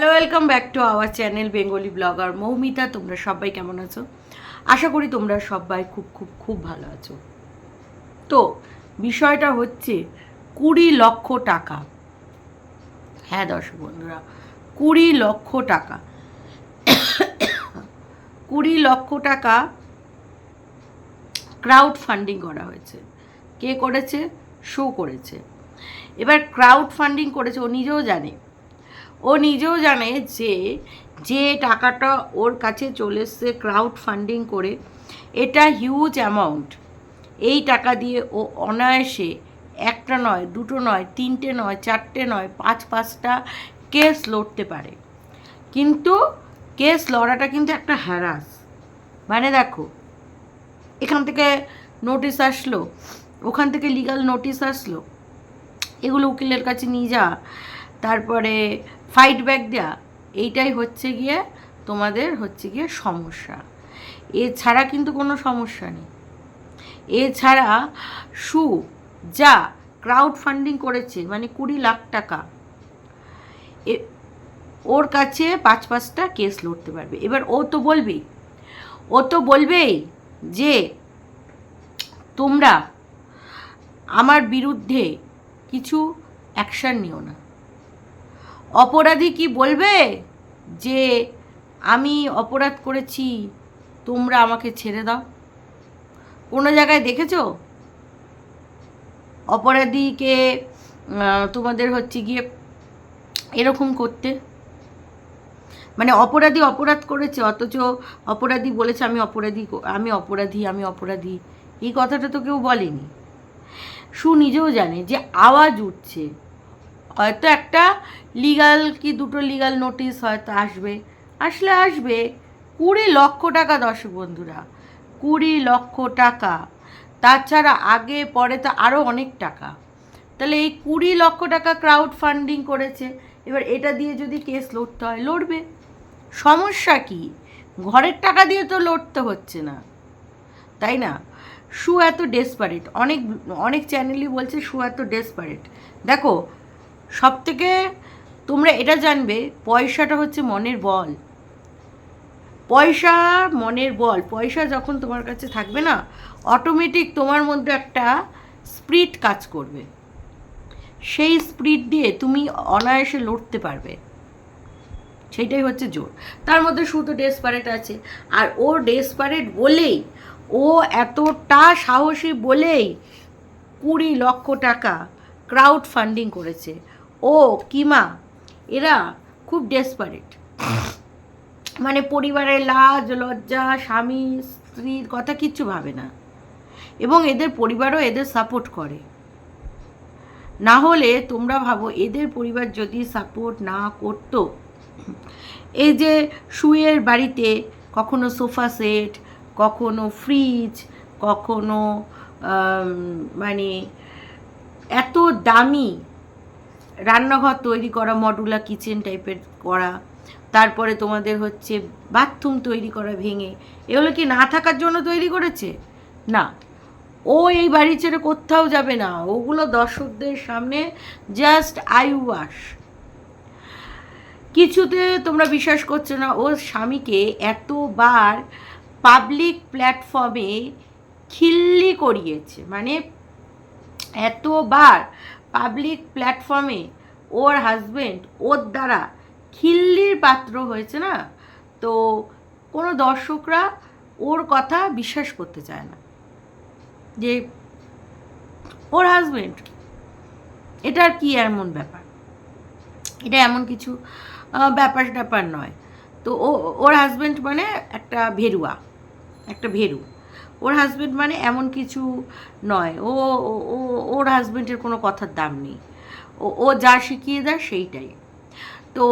Hello welcome back to our channel Bengali blogger Moumita তোমরা সবাই কেমন আছো? আশা করি তোমরা সবাই খুব খুব খুব ভালো আছো। তো, বিষয়টা হচ্ছে কুড়ি লক্ষ টাকা। হ্যাঁ দর্শক বন্ধুরা, কুড়ি লক্ষ টাকা। কুড়ি লক্ষ টাকা ক্রাউড ফান্ডিং করা হয়েছে। কে করেছে? শো করেছে। এবার ক্রাউড ফান্ডিং করেছে, ও নিজেও জানে। ও নিজেও জানে যে যে টাকাটা ওর কাছে চলে এসছে ক্রাউড ফান্ডিং করে, এটা হিউজ অ্যামাউন্ট এই টাকা দিয়ে ও অনায়াসে একটা নয়, দুটো নয়, তিনটে নয়, চারটে নয়, পাঁচ, পাঁচটা কেস লড়তে পারে। কিন্তু কেস লড়াটা কিন্তু একটা হ্যারাস মানে দেখো, এখান থেকে নোটিশ আসলো, ওখান থেকে লিগাল নোটিশ আসলো, এগুলো উকিলের কাছে নিয়ে যা, তারপরে ফাইট ব্যাক দেওয়া এইটাই হচ্ছে গিয়ে তোমাদের হচ্ছে গিয়ে সমস্যা। এছাড়া কিন্তু কোনো সমস্যা নেই। এছাড়া সু যা ক্রাউড ফান্ডিং করেছে মানে কুড়ি লাখ টাকা, এ, ওর কাছে পাঁচ পাঁচটা কেস লড়তে পারবে। এবার ও তো বলবেই ও তো বলবেই যে তোমরা আমার বিরুদ্ধে কিছু অ্যাকশান নিও না। অপরাধী কি বলবে? যে আমি অপরাধ করেছি, তোমরা আমাকে ছেড়ে দাও। কোনো জায়গায় দেখেছ? অপরাধীকে তোমাদের হচ্ছে গিয়ে এরকম করতে? মানে অপরাধী অপরাধ করেছে, অথচ অপরাধী বলেছে, আমি অপরাধী আমি অপরাধী আমি অপরাধী। এই কথাটা তো কেউ বলেনি। সু নিজেও জানে যে আওয়াজ উঠছে। হয়তো একটা লিগাল কি দুটো লিগাল নোটিশ হয়তো আসবে। আসলে আসবে কুড়ি লক্ষ টাকা দর্শক বন্ধুরা, কুড়ি লক্ষ টাকা। তাছাড়া আগে, পরে তো আরও অনেক টাকা। তাহলে এই কুড়ি লক্ষ টাকা ক্রাউড ফান্ডিং করেছে। এবার এটা দিয়ে যদি কেস লড়তে হয়, লড়বে। সমস্যা কি? ঘরের টাকা দিয়ে তো লড়তে হচ্ছে না। তাই না? শু এত ডেসপারেট অনেক অনেক চ্যানেলই বলছে শু এত ডেসপারেট দেখো সব থেকে তোমরা এটা জানবে, পয়সাটা হচ্ছে মনের বল। পয়সা মনের বল, পয়সা যখন তোমার কাছে থাকবে না অটোমেটিক তোমার মধ্যে একটা স্প্রিট কাজ করবে। সেই স্প্রিট দিয়ে তুমি অনায়াসে লড়তে পারবে। সেইটাই হচ্ছে জোর। তার মধ্যে শুধু ডেসপারেট আছে। আর ও ডেসপারেট বলেই, ও এতটা সাহসী বলেই কুড়ি লক্ষ টাকা ক্রাউড ফান্ডিং করেছে। ও কিমা এরা খুব ডেসপারেট মানে পরিবারের লাজ, লজ্জা, স্বামী স্ত্রীর কথা কিচ্ছু ভাবে না। এবং এদের পরিবারও এদের সাপোর্ট করে। না হলে তোমরা ভাবো, এদের পরিবার যদি সাপোর্ট না করতো, এই যে শুয়ের বাড়িতে কখনো সোফা সেট, কখনো ফ্রিজ কখনো মানে এত দামি রান্নাঘর তৈরি করা মডুলার কিচেন টাইপের করা, তারপরে তোমাদের হচ্ছে বাথরুম তৈরি করা ভেঙে। এগুলো কি না থাকার জন্য তৈরি করেছে? না। ও এই বাড়ি ছেড়ে কোথাও যাবে না। ওগুলো দর্শকদের সামনে জাস্ট আই ওয়াশ কিছুতে তোমরা বিশ্বাস করছ না, ওর স্বামীকে এতবার পাবলিক প্ল্যাটফর্মে খিল্লি করিয়েছে। মানে এতবার পাবলিক প্ল্যাটফর্মে ওর হাজবেন্ড ওর দ্বারা খিল্লির পাত্র হয়েছে না? তো কোনো দর্শকরা ওর কথা বিশ্বাস করতে চায় না। যে ওর হাজবেন্ড এটার কি এমন ব্যাপার? এটা এমন কিছু ব্যাপার ট্যাপার নয়। তো ও, ওর হাজবেন্ড মানে একটা ভেরুয়া, একটা ভেরু। ওর হাজবেন্ড মানে এমন কিছু নয়। ও ওর হাজবেন্ডের কোনো কথার দাম নেই। ও ও যা শিখিয়ে দেয় সেইটাই। তো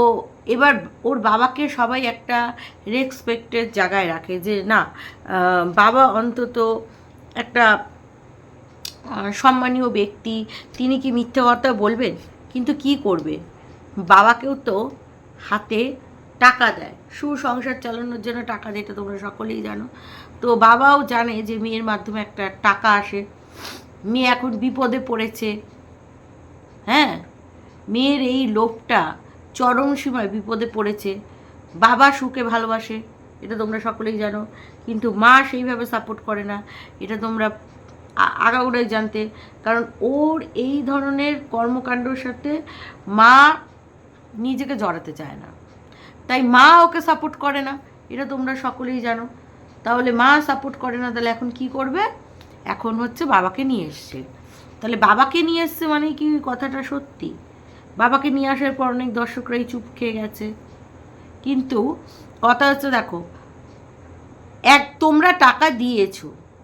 এবার ওর বাবাকে সবাই একটা রেসপেক্টের জায়গায় রাখে যে, না বাবা অন্তত একটা সম্মানীয় ব্যক্তি, তিনি কি মিথ্যে কথা বলবেন? কিন্তু কি করবে? বাবাকেও তো হাতে টাকা দেয়। সুসংসার চালানোর জন্য টাকা দেয় এটা তোমরা সকলেই জানো। তো বাবাও জানে যে মেয়ের মাধ্যমে একটা টাকা আসে। মেয়ে এখন বিপদে পড়েছে। হ্যাঁ? মেয়ের এই লোভটা চরম সীমায় বিপদে পড়েছে। বাবা সুখে ভালোবাসে, এটা তোমরা সকলেই জানো। কিন্তু মা সেইভাবে সাপোর্ট করে না, এটা তোমরা আগাগোড়াই জানতে। কারণ ওর এই ধরনের কর্মকাণ্ডর সাথে মা নিজেকে জড়াতে চায় না। তাই মা ওকে সাপোর্ট করে না, এটা তোমরা সকলেই জানো। তাহলে মা সাপোর্ট করে না, তাহলে এখন কি করবে? এখন হচ্ছে বাবাকে নিয়ে এসছে। তাহলে বাবাকে নিয়ে এসছে মানে কি কথাটা সত্যি? বাবাকে নিয়ে আসার পর অনেক দর্শকরাই চুপ খেয়ে গেছে। কিন্তু কথা হচ্ছে দেখো, এক তোমরা টাকা দিয়েছ,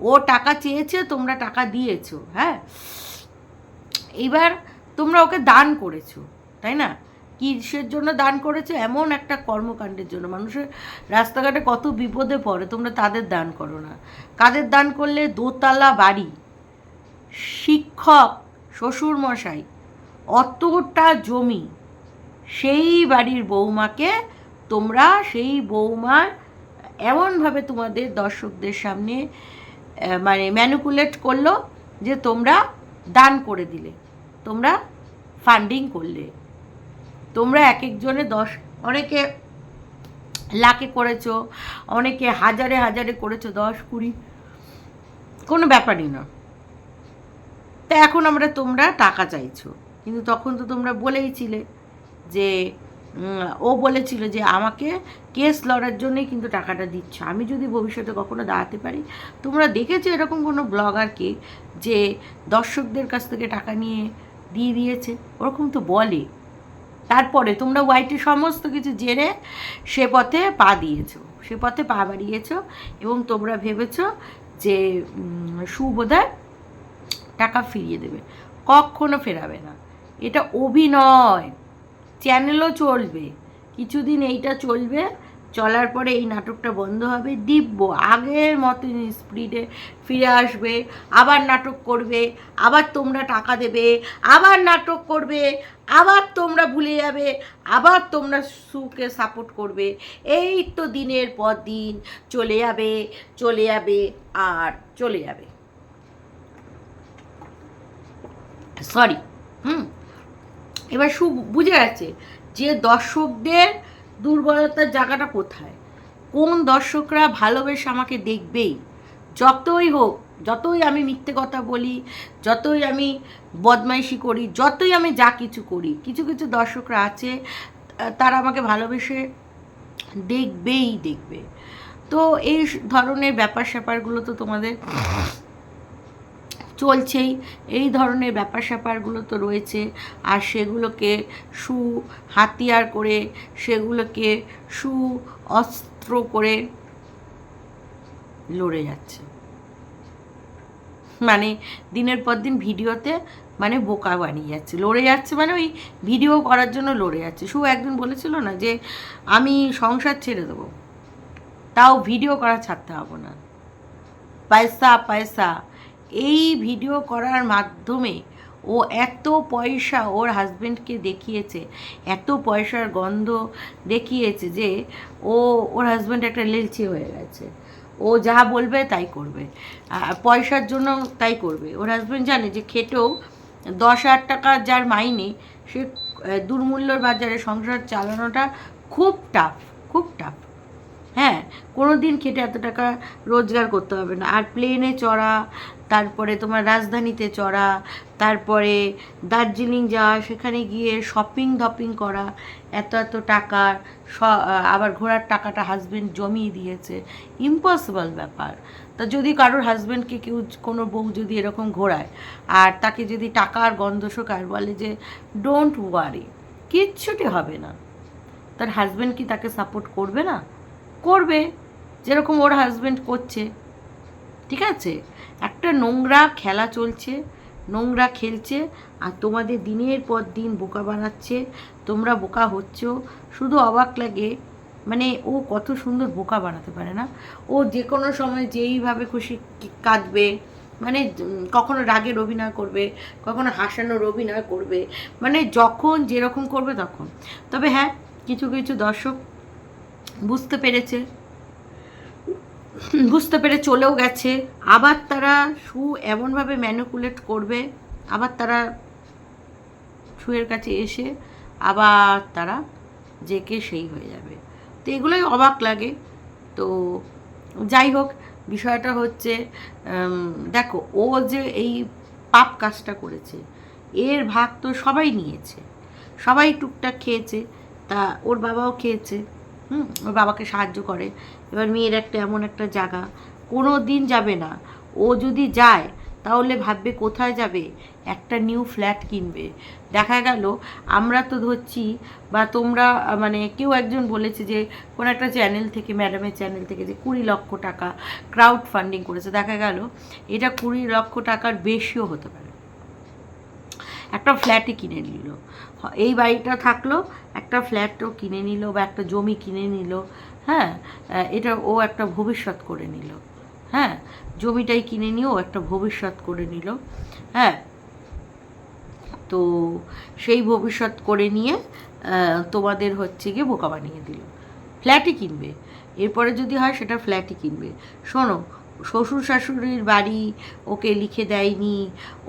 ও টাকা চেয়েছে, তোমরা টাকা দিয়েছ হ্যাঁ? এবার তোমরা ওকে দান করেছ, তাই না? কিসের জন্য দান করেছে? এমন একটা কর্মকাণ্ডের জন্য। মানুষের রাস্তাঘাটে কত বিপদে পড়ে, তোমরা তাদের দান করো না। কাদের দান করলে? দোতলা বাড়ি। শিক্ষক শ্বশুর মশাই অতটা জমি। সেই বাড়ির বৌমাকে তোমরা, সেই বৌমার এমনভাবে তোমাদের দর্শকদের সামনে মানে ম্যানুকুলেট করল যে তোমরা দান করে দিলে, তোমরা ফান্ডিং করলে। তোমরা এক একজনে দশ, অনেকে লাখে করেছ, অনেকে হাজারে হাজারে করেছ, দশ, কুড়ি, কোনো ব্যাপারই না। তা এখন আমরা তোমরা টাকা চাইছো, কিন্তু তখন তো তোমরা বলেইছিলে যে ও বলেছিল যে আমাকে কেস লড়ার জন্যই কিন্তু টাকাটা দিচ্ছ। আমি যদি ভবিষ্যতে কখনো দাঁড়াতে পারি, তোমরা দেখেছ এরকম কোনো ব্লগারকে যে দর্শকদের কাছ থেকে টাকা নিয়ে দিয়ে দিয়েছে? ওরকম তো বলে। তারপরে তোমরা ওয়াইটি সমস্ত কিছু জেনে সে পথে পা দিয়েছ, সে পথে পা বাড়িয়েছো এবং তোমরা ভেবেছ যে সুবোধায় টাকা ফিরিয়ে দেবে। কখনো ফেরাবে না। এটা অভিনয়। চ্যানেলও চলবে। কিছুদিন এইটা চলবে। চলার পরে এই নাটকটা বন্ধ হবে। দিব্য, আগের মতো স্পিডে ফিরে আসবে, আবার নাটক করবে, আবার তোমরা টাকা দেবে, আবার নাটক করবে, আবার তোমরা ভুলে যাবে, আবার তোমরা সুকে সাপোর্ট করবে। এই তো দিনের পর দিন চলে যাবে চলে যাবে, আর চলে যাবে। সরি হুম? এবার সু বুঝে গেছে যে দর্শকদের দুর্বলতার জায়গাটা কোথায়? কোন দর্শকরা ভালোবেসে আমাকে দেখবেই? যতই হোক, যতই আমি মিথ্যে কথা বলি, যতই আমি বদমাইশি করি, যতই আমি যা কিছু করি, কিছু কিছু দর্শকরা আছে তারা আমাকে ভালোবেসে দেখবেই দেখবে। তো এই ধরনের ব্যাপার স্যাপারগুলো তো তোমাদের চলছেই। এই ধরনের ব্যাপার স্যাপারগুলো তো রয়েছে। আর সেগুলোকে সু হাতিয়ার করে, সেগুলোকে সু অস্ত্র করে লড়ে যাচ্ছে। মানে দিনের পর দিন ভিডিওতে মানে বোকা বানিয়ে যাচ্ছে। লড়ে যাচ্ছে মানে ওই ভিডিও করার জন্য লড়ে যাচ্ছে। সু একদিন বলেছিল না যে, আমি সংসার ছেড়ে দেবো। তাও ভিডিও করা ছাড়তে হবে না। পয়সা পয়সা। এই ভিডিও করার মাধ্যমে ও এত পয়সা ওর হাজবেন্ডকে দেখিয়েছে, এত পয়সার গন্ধ দেখিয়েছে যে ও, ওর হাজবেন্ড একটা লেলচি হয়ে গেছে। ও যা বলবে তাই করবে। পয়সার জন্য তাই করবে। ওর হাজবেন্ড জানে যে খেটেও দশ হাজার টাকা যার মাইনে, সে দুর্মূল্যর বাজারে সংসার চালানোটা খুব টাফ খুব টাফ হ্যাঁ কোনো দিন খেটে এত টাকা রোজগার করতে হবে না। আর প্লেনে চড়া তারপরে তোমার রাজধানীতে চড়া, তারপরে দার্জিলিং যাওয়া, সেখানে গিয়ে শপিং দপিং করা, এত এত টাকা আবার ঘোরার টাকাটা হাজবেন্ড জমিয়ে দিয়েছে। ইম্পসিবল ব্যাপার। তা যদি কারোর হাজব্যান্ডকে কেউ কোনো বউ যদি এরকম ঘোরায়, আর তাকে যদি টাকার গন্ধ শোকায় বলে যে ডোন্ট ওয়ারি কিচ্ছুটি হবে না। তার হাজব্যান্ড কি তাকে সাপোর্ট করবে না? করবে। যেরকম ওর হাজব্যান্ড করছে। ঠিক আছে? একটা নোংরা খেলা চলছে, নোংরা খেলছে, আর তোমাদের দিনের পর দিন বোকা বানাচ্ছে, তোমরা বোকা হচ্ছ, শুধু অবাক লাগে। মানে ও কত সুন্দর বোকা বানাতে পারে না? ও যে কোনো সময় যেইভাবে খুশি কাঁদবে মানে কখনো রাগের অভিনয় করবে, কখনো হাসানোর অভিনয় করবে মানে যখন যেরকম করবে তখন। তবে হ্যাঁ কিছু কিছু দর্শক বুঝতে পেরেছে। বুঝতে পেরে চলেও গেছে। আবার তারা সু এমনভাবে ম্যানুকুলেট করবে, আবার তারা সুয়ের কাছে এসে আবার তারা যে কে সেই হয়ে যাবে। তো এগুলোই অবাক লাগে। তো যাই হোক, বিষয়টা হচ্ছে দেখো, ও যে এই পাপ কাজটা করেছে, এর ভাগ তো সবাই নিয়েছে। সবাই টুকটাক খেয়েছে, তা ওর বাবাও খেয়েছে, হুম, ওর বাবাকে সাহায্য করে। এবার মেয়ের একটা এমন একটা জায়গা। কোনো দিন যাবে না। ও যদি যায়, তাহলে ভাববে কোথায় যাবে? একটা নিউ ফ্ল্যাট কিনবে। দেখা গেল, আমরা তো ধরছি বা তোমরা মানে কেউ একজন বলেছে যে, কোনো একটা চ্যানেল থেকে ম্যাডামের চ্যানেল থেকে যে কুড়ি লক্ষ টাকা ক্রাউড ফান্ডিং করেছে। দেখা গেল, এটা কুড়ি লক্ষ টাকার বেশিও হতে পারে। একটা ফ্ল্যাটই কিনে নিল। এই বাড়িটা থাকল, একটা ফ্ল্যাটও কিনে নিল বা একটা জমি কিনে নিল। হ্যাঁ এটা ও একটা ভবিষ্যৎ করে নিল। হ্যাঁ জমিটাই কিনে নিয়ে ও একটা ভবিষ্যৎ করে নিল। হ্যাঁ তো সেই ভবিষ্যৎ করে নিয়ে তোমাদের হচ্ছে গিয়ে বোকা বানিয়ে দিল। ফ্ল্যাটই কিনবে। এরপরে যদি হয় সেটা ফ্ল্যাটই কিনবে। শোনো, শ্বশুর শাশুড়ির বাড়ি ওকে লিখে দেয়নি,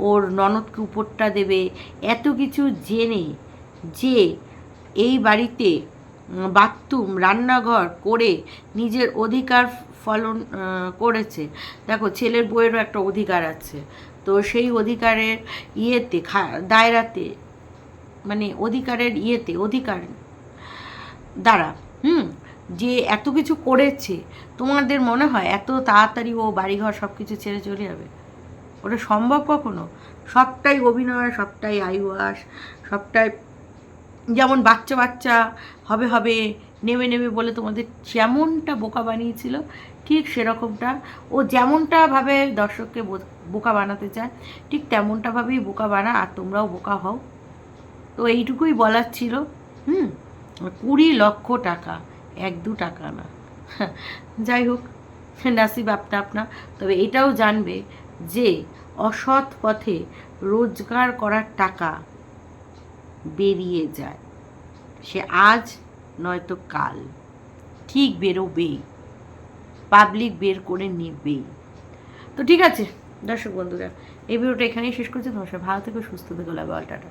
ওর ননদকে উপরটা দেবে, এত কিছু জেনে, যে এই বাড়িতে বাথরুম, রান্নাঘর করে নিজের অধিকার ফলন করেছে। দেখো, ছেলের বউয়েরও একটা অধিকার আছে। তো সেই অধিকারের ইয়েতে দায়রাতে মানে অধিকারের ইয়েতে, অধিকার দ্বারা, হুম, যে এত কিছু করেছে, তোমাদের মনে হয় এত তাড়াতাড়ি ও বাড়িঘর সব কিছু ছেড়ে চলে যাবে? ওটা সম্ভব কখনো? সবটাই অভিনয়, সবটাই আইওয়াস সবটাই যেমন বাচ্চা বাচ্চা, হবে হবে, নেমে নেমে বলে তোমাদের যেমনটা বোকা বানিয়েছিল, ঠিক সেরকমটা। ও যেমনটাভাবে দর্শককে বোকা বানাতে চায়, ঠিক তেমনটাভাবেই বোকা বানা, আর তোমরাও বোকা হও। তো এইটুকুই বলার ছিল, হুম? কুড়ি লক্ষ টাকা, এক দু টাকা না। যাই হোক, নাসিব আপনা আপনা, তবে এটাও জানবে যে অসৎ পথে রোজগার করার টাকা বেরিয়ে যায়। সে আজ নয়তো কাল। ঠিক বেরোবেই পাবলিক বের করে নেবেই তো ঠিক আছে, দর্শক বন্ধুরা, এই ভিডিওটা এখানেই শেষ করছি। তোমার সাথে ভালো থেকে, সুস্থ থেকে লাভ টাটা।